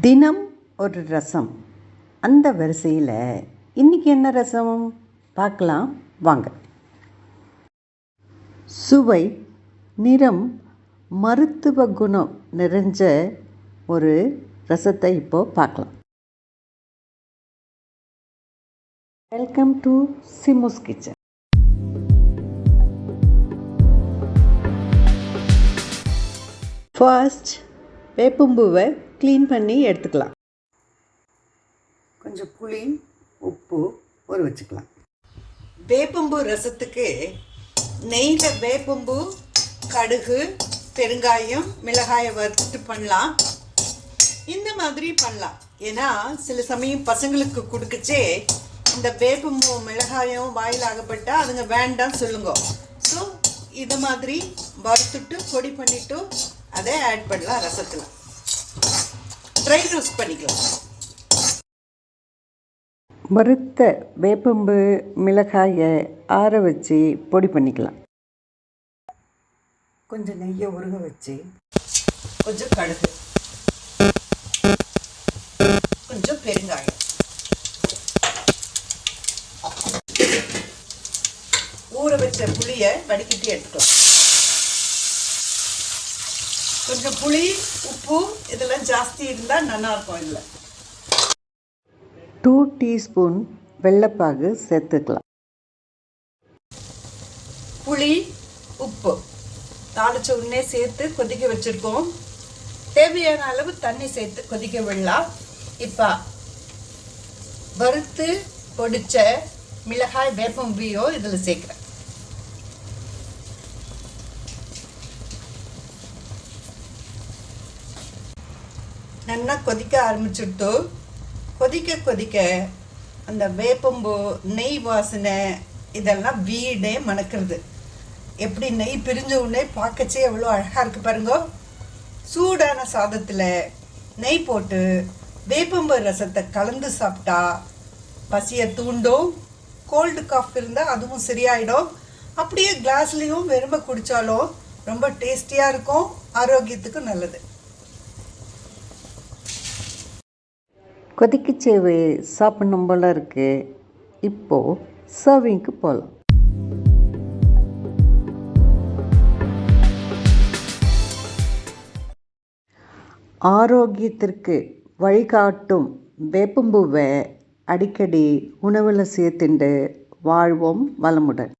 தினம் ஒரு ரசம். அந்த வரிசையில் இன்றைக்கி என்ன ரசம்? பார்க்கலாம். வாங்க. சுவை நிறம் மருத்துவ குணம் நிறைஞ்ச ஒரு ரசத்தை இப்போது பார்க்கலாம். Welcome to Simus kitchen first வேப்பம்பூவை clean பண்ணி எடுத்துக்கலாம். கொஞ்சம் புளி உப்பு ஊற வச்சுக்கலாம். வேப்பம்பூ ரசத்துக்கு நெய்யில் வேப்பம்பூ கடுகு பெருங்காயம் மிளகாயை வறுத்துட்டு பண்ணலாம். இந்த மாதிரி பண்ணலாம். ஏன்னா சில சமயம் பசங்களுக்கு கொடுக்கச்சே இந்த வேப்பம்பூ மிளகாயம் வாயில் ஆகப்பட்டால் அதுங்க வேண்டாம் சொல்லுங்க. ஸோ இது மாதிரி வறுத்துட்டு பொடி பண்ணிவிட்டு அதை ஆட் பண்ணலாம் ரசத்தில். ட்ரை ரோஸ்ட் பண்ணிக்கலாம். வறுத்த வேப்பம்பு மிளகாயை ஆற வச்சு பொடி பண்ணிக்கலாம். கொஞ்சம் நெய்யை உருக வச்சு கொஞ்சம் கடுகு கொஞ்சம் பெருங்காயம். ஊற வச்ச புளியை வடிகட்டி எடுத்துக்கலாம். கொஞ்சம் புளி உப்பு இதெல்லாம் ஜாஸ்தி இருந்தால் நல்லா இருக்கும் இதில். டூ டீஸ்பூன் வெள்ளைப்பாகு சேர்த்துக்கலாம். புளி உப்பு. தாளிச்ச உடனே சேர்த்து கொதிக்க வச்சுருக்கோம். தேவையான அளவு தண்ணி சேர்த்து கொதிக்க விடலாம். இப்போ வறுத்து பொடிச்ச மிளகாய் வேப்பம்பியோ இதில் சேர்க்குறேன். நல்லா கொதிக்க ஆரம்பிச்சுட்டு கொதிக்க கொதிக்க அந்த வேப்பம்பூ நெய் வாசனை இதெல்லாம் வீடே மணக்கிறது. எப்படி நெய் பிரிஞ்ச உடனே பார்க்கச்சே எவ்வளோ அழகாக இருக்குது பாருங்க. சூடான சாதத்தில் நெய் போட்டு வேப்பம்பு ரசத்தை கலந்து சாப்பிட்டா பசியை தூண்டும். கோல்டு காஃப் இருந்தால் அதுவும் சரியாயிடும். அப்படியே கிளாஸ்லேயும் வெறுமை குடித்தாலும் ரொம்ப டேஸ்டியாக இருக்கும். ஆரோக்கியத்துக்கும் நல்லது. கொதிக்கச்சேவு சாப்பிடணும் போல இருக்குது இப்போது சர்விங்க்கு போகலாம் ஆரோக்கியத்திற்கு வழிகாட்டும் வேப்பம்பூவை அடிக்கடி உணவில் சேர்த்துண்டு வாழ்வோம் வளமுடன்.